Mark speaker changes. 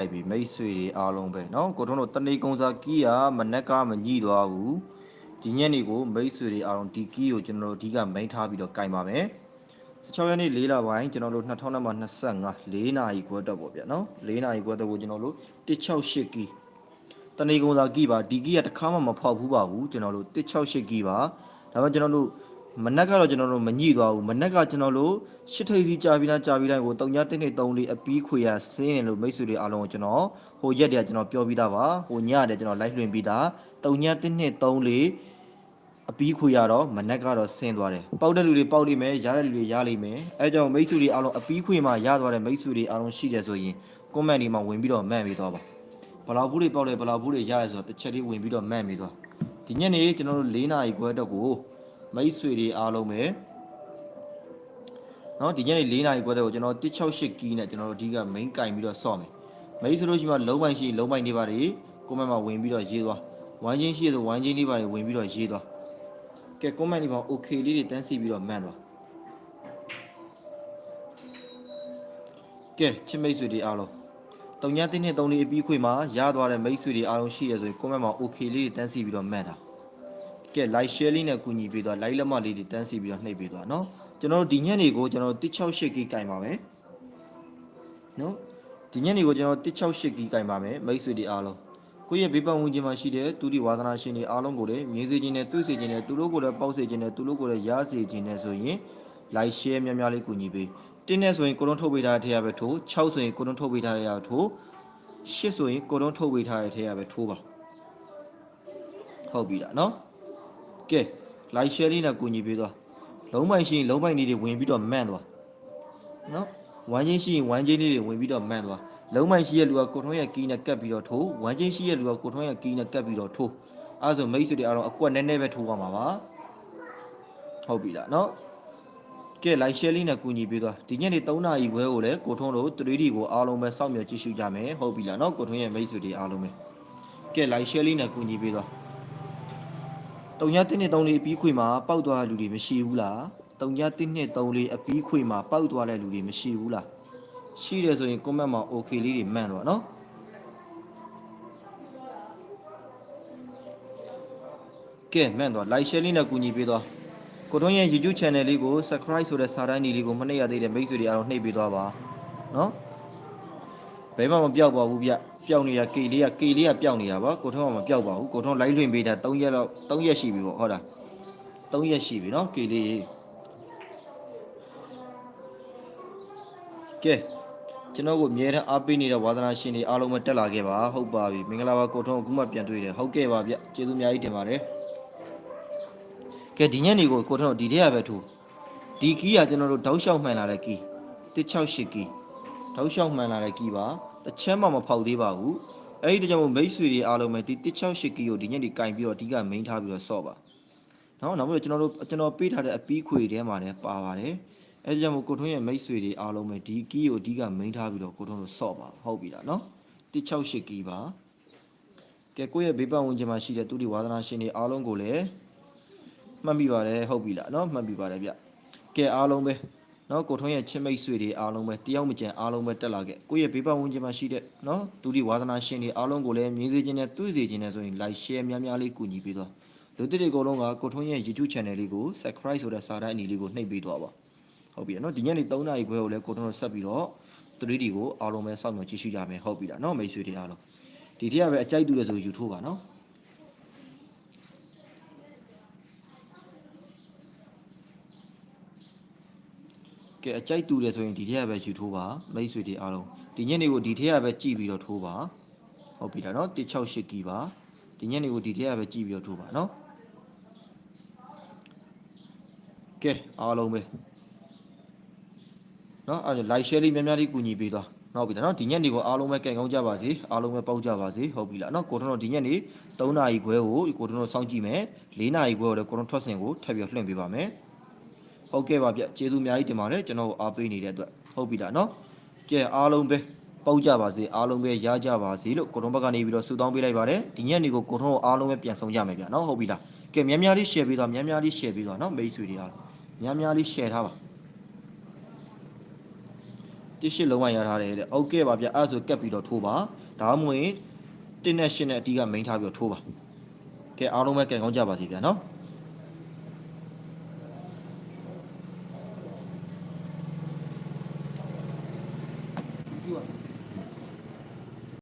Speaker 1: လိုက်ပြီမိတ်ဆွေတွေအားလုံးပဲเนาะကိုထုံးတို့တနေကုံစာကီးကမနက်ကမညှိသွားဘူးဒီညနေကိုမိတ်ဆွေတွေအားလုံးဒီကီးကိုကျွန်တော်တို့အဓိကမိန်ထားပြီးတော့ကင်ပါမယ်16ရက်နေ့၄လပိုင်းကျွန်တော်တို့2025 4နာရီခွဲတော့ပေါ့ဗျာเนาะ4နာရီခွဲတော့ကိုကျွန်တော်တို့168ကီးတနေကုံစာကီးပါဒီကီးကတစ်ခါမှမဖောက်ဘူးပါဘူးကျွန်တော်တို့168ကီးပါဒါပေမဲ့ကျွန်တော်တို့ မနက်ကတော့ကျွန်တော်တို့မညှိသွားဘူးမနက်ကကျွန်တော်တို့ရှစ်ထိပ်စီကြာပြီးသားကြာပြီးတိုင်းကိုတုံညာတင်းနေတုံလေးအပီးခွေရဆင်းနေလို့မိတ်ဆွေတွေအားလုံးကိုကျွန်တော်ဟိုရက်တည်းကကျွန်တော်ပြောပြီးသားပါဟိုညရတယ်ကျွန်တော် live လွှင့်ပြီးသားတုံညာတင်းနေတုံလေးအပီးခွေရတော့မနက်ကတော့ဆင်းသွားတယ်ပေါက်တဲ့လူတွေပေါက်လိမ့်မယ်ရတဲ့လူတွေရလိမ့်မယ်အဲကြောင့်မိတ်ဆွေတွေအားလုံးအပီးခွေမှာရသွားတဲ့မိတ်ဆွေတွေအားလုံးရှိတယ်ဆိုရင် comment ဒီမှာဝင်ပြီးတော့မှန်ပြီးတော့ပါဘလောက်ဘူးတွေပေါက်တယ်ဘလောက်ဘူးတွေရရဲဆိုတော့တစ်ချက်လေးဝင်ပြီးတော့မှန်ပြီးတော့ဒီညနေကျွန်တော်တို့၄နာရီခွဲတော့ကို မိတ်ဆွေတွေအားလုံးပဲနော်ဒီညနေ၄နာရီခွဲတဲ့ကိုကျွန်တော်168ကီးနဲ့ကျွန်တော်တို့အဓိက main ကင်ပြီးတော့ဆော့မယ်မိတ်ဆိုလို့ရှိမှလုံးပိုင်ရှိလုံးပိုင်နေပါလေကွန်မန့်မှာဝင်ပြီးတော့ရေးသွားဝိုင်းချင်းရှိဆိုဝိုင်းချင်းနေပါလေဝင်ပြီးတော့ရေးသွားကဲကွန်မန့်ဒီမှာ okay လေးတွေတန်းစီပြီးတော့မှန်သွားကဲချစ်မိတ်ဆွေတွေအားလုံးတုံညာတင်းနဲ့တုံလေးအပြီးခွေမှာရသွားတဲ့မိတ်ဆွေတွေအားလုံးရှိရဆိုရင် comment မှာ okay လေးတွေတန်းစီပြီးတော့မှတ်တာ ကဲ like share လေးနဲ့ကူညီပေးသွား like လက်မလေးတွေတန်းစီပြီးတော့နှိပ်ပေးသွားနော်ကျွန်တော်တို့ဒီညက်တွေကိုကျွန်တော်တို့168 GB ကင်ပါမယ်နော်ဒီညက်တွေကိုကျွန်တော်168 GB ကင်ပါမယ်မိတ်ဆွေတွေအားလုံးကိုယ့်ရဲ့ဘေးပတ်ဝန်းကျင်မှာရှိတဲ့သူတွေဝါသနာရှင်တွေအားလုံးကိုလည်းမြင်စေခြင်းနဲ့တွေ့စေခြင်းနဲ့သူတို့ကိုလည်းပေါက်စေခြင်းနဲ့သူတို့ကိုလည်းရားစေခြင်းနဲ့ဆိုရင် like share များများလေးကူညီပေးတင်းနဲ့ဆိုရင်ကိုတွန်းထုတ်ပေးထားတဲ့ထဲရပဲထိုး6ဆိုရင်ကိုတွန်းထုတ်ပေးထားတဲ့ရပဲထိုး8ဆိုရင်ကိုတွန်းထုတ်ပေးထားတဲ့ထဲရပဲထိုးပါဟုတ်ပြီလားနော် ကဲ like share လေးနဲ့ကူညီပေးသွားလုံးပိုင်ရှိရင်လုံးပိုင်လေးတွေဝင်ပြီးတော့မှန်သွားနော်ဝမ်းချင်းရှိရင်ဝမ်းချင်းလေးတွေဝင်ပြီးတော့မှန်သွားလုံးပိုင်ရှိရဲ့လူကကိုထုံးရဲ့ကီးနဲ့ကပ်ပြီးတော့ထိုးဝမ်းချင်းရှိရဲ့လူကကိုထုံးရဲ့ကီးနဲ့ကပ်ပြီးတော့ထိုးအဲဆိုမိတ်ဆွေတွေအားလုံးအကွက်နည်းနည်းပဲထိုးပါမှာပါဟုတ်ပြီလားနော်ကဲ like share လေးနဲ့ကူညီပေးသွားဒီညနေ3နာရီခွဲကိုလည်းကိုထုံးတို့ 3D ကိုအားလုံးပဲစောင့်မျှော်ကြည့်ရှုကြမယ်ဟုတ်ပြီလားနော်ကိုထုံးရဲ့မိတ်ဆွေတွေအားလုံးပဲကဲ like share လေးနဲ့ကူညီပေးသွား တုံညာတင်းနဲ့တုံးလေးအပီးခွေမှာပောက်သွားတဲ့လူတွေမရှိဘူးလားတုံညာတင်းနဲ့တုံးလေးအပီးခွေမှာပောက်သွားတဲ့လူတွေမရှိဘူးလားရှိတယ်ဆိုရင် comment မှာ okay လေးတွေမှန်တော့နော်ကဲမှန်တော့ like share လေးနဲ့ကူညီပေးတော့ကိုတို့ရဲ့ YouTube channel လေးကို subscribe ဆိုတဲ့စာတန်းဒီလေးကိုမနှိပ်ရသေးတဲ့မိတ်ဆွေတွေအားလုံးနှိပ်ပေးသွားပါနော်ဘယ်မှမပြောက်ပါဘူးဗျ ပျောက်နေတာ K လေးက K လေးကပျောက်နေတာပါကိုထုံးကမပျောက်ပါဘူးကိုထုံး live လွှင့်ပေးတာ3ရက်လောက်3ရက်ရှိပြီပေါ့ဟုတ်လား3ရက်ရှိပြီနော် K လေးကဲကျွန်တော်ကိုအမြဲတမ်းအားပေးနေတဲ့ဝါသနာရှင်တွေအားလုံးပဲတက်လာခဲ့ပါဟုတ်ပါပြီမင်္ဂလာပါကိုထုံးအခုမှပြန်တွေ့တယ်ဟုတ်ကဲ့ပါဗျကျေးဇူးအများကြီးတင်ပါတယ်ကဲဒီညနေကိုကိုထုံးဒီတည်းရပဲထူဒီကီးကကျွန်တော်တို့တောက်လျှောက်မှန်လာတဲ့ကီး168ကီးတောက်လျှောက်မှန်လာတဲ့ကီးပါ တစ်ချမ်းမှမဖောက်သေးပါဘူးအဲ့ဒီတကြောင့်မို့မိတ်ဆွေတွေအားလုံးပဲဒီ168ကီးကိုဒီညနေကင်ပြီးတော့အဓိကမိန်းထားပြီးတော့ဆော့ပါနော်နောက်ပြီးတော့ကျွန်တော်တို့ကျွန်တော်ပေးထားတဲ့အပီးခွေထဲမှာလည်းပါပါတယ်အဲ့ဒီကြောင့်မို့ကိုထွန်းရဲ့မိတ်ဆွေတွေအားလုံးပဲဒီကီးကိုအဓိကမိန်းထားပြီးတော့ကိုထွန်းတို့ဆော့ပါဟုတ်ပြီလားနော်168ကီးပါကဲကိုယ့်ရဲ့ဘေးပတ်ဝန်းကျင်မှာရှိတဲ့သူဒီဝါသနာရှင်တွေအားလုံးကိုလည်းမှတ်မိပါတယ်ဟုတ်ပြီလားနော်မှတ်မိပါတယ်ဗျကဲအားလုံးပဲ နော်ကိုထွန်းရဲ့ချစ်မိတ်ဆွေတွေအားလုံးပဲတယောက်မကျန်အားလုံးပဲတက်လာခဲ့ကိုယ့်ရဲ့ဘေးပတ်ဝန်းကျင်မှာရှိတဲ့နော်သူဒီဝါသနာရှင်တွေအားလုံးကိုလည်းမြင်စေခြင်းနဲ့တွေ့စေခြင်းနဲ့ဆိုရင် like share များများလေးကူညီပေးသွားလူတစ်တွေအကုန်လုံးကကိုထွန်းရဲ့ YouTube channel လေးကို subscribe ဆိုတဲ့စာတန်းအနီလေးကိုနှိပ်ပေးသွားပါဟုတ်ပြီနော်ဒီညနေ3နာရီခွဲကိုလည်းကိုထွန်းတို့ဆက်ပြီးတော့ 3D ကိုအားလုံးပဲစောင့်မျှော်ကြည့်ရှုကြမယ်ဟုတ်ပြီလားနော်မိတ်ဆွေတွေအားလုံးဒီထက်ပဲအကြိုက်တူတယ်ဆိုယူထိုးပါနော် ကဲအကြိုက်တူတယ်ဆိုရင်ဒီထက်ကပဲယူထိုးပါမိတ်ဆွေတွေအားလုံးဒီညနေကိုဒီထက်ကပဲကြည့်ပြီးတော့ထိုးပါဟုတ်ပြီလားနော်168ကီပါဒီညနေကိုဒီထက်ကပဲကြည့်ပြီးတော့ထိုးပါနော်ကဲအားလုံးပဲနော်အဲ့ဒါ like share လေးများများလေးကူညီပေးသွားဟုတ်ပြီလားနော်ဒီညနေကိုအားလုံးပဲကဲကောင်းကြပါစေအားလုံးပဲပေါက်ကြပါစေဟုတ်ပြီလားနော်ကိုထွန်းတို့ဒီညနေ3နာရီခွဲကိုကိုထွန်းတို့စောင့်ကြည့်မယ်4နာရီခွဲကိုလည်းကိုထွန်းထွက်စင်ကိုထပ်ပြီးလွှင့်ပေးပါမယ် ဟုတ်ကဲ့ပါဗျကျေးဇူးအများကြီးတင်ပါတယ်ကျွန်တော်ကိုအားပေးနေတဲ့အတွက်ဟုတ်ပြီလားနော်ကဲအားလုံးပဲပေါက်ကြပါစေအားလုံးပဲရကြပါစေလို့ကိုထွန်းဘက်ကနေပြီးတော့ဆုတောင်းပေးလိုက်ပါတယ်ဒီညနေကိုကိုထွန်းကိုအားလုံးပဲပြန်ဆောင်ကြမယ်ဗျနော်ဟုတ်ပြီလားကဲများများလေး share ပေးသွားများများလေး share ပေးသွားနော်မိတ်ဆွေတွေအားများများလေး share ထားပါတိရှိလုံးဝရထားတယ်တဲ့ဟုတ်ကဲ့ပါဗျအဲ့ဒါဆိုကက်ပြီးတော့ထိုးပါဒါမှမဟုတ်ရင်တင်းနဲ့ရှင်းနဲ့အတီးကမိန်ထားပြီးတော့ထိုးပါကဲအားလုံးပဲကဲကောင်းကြပါစေဗျာနော်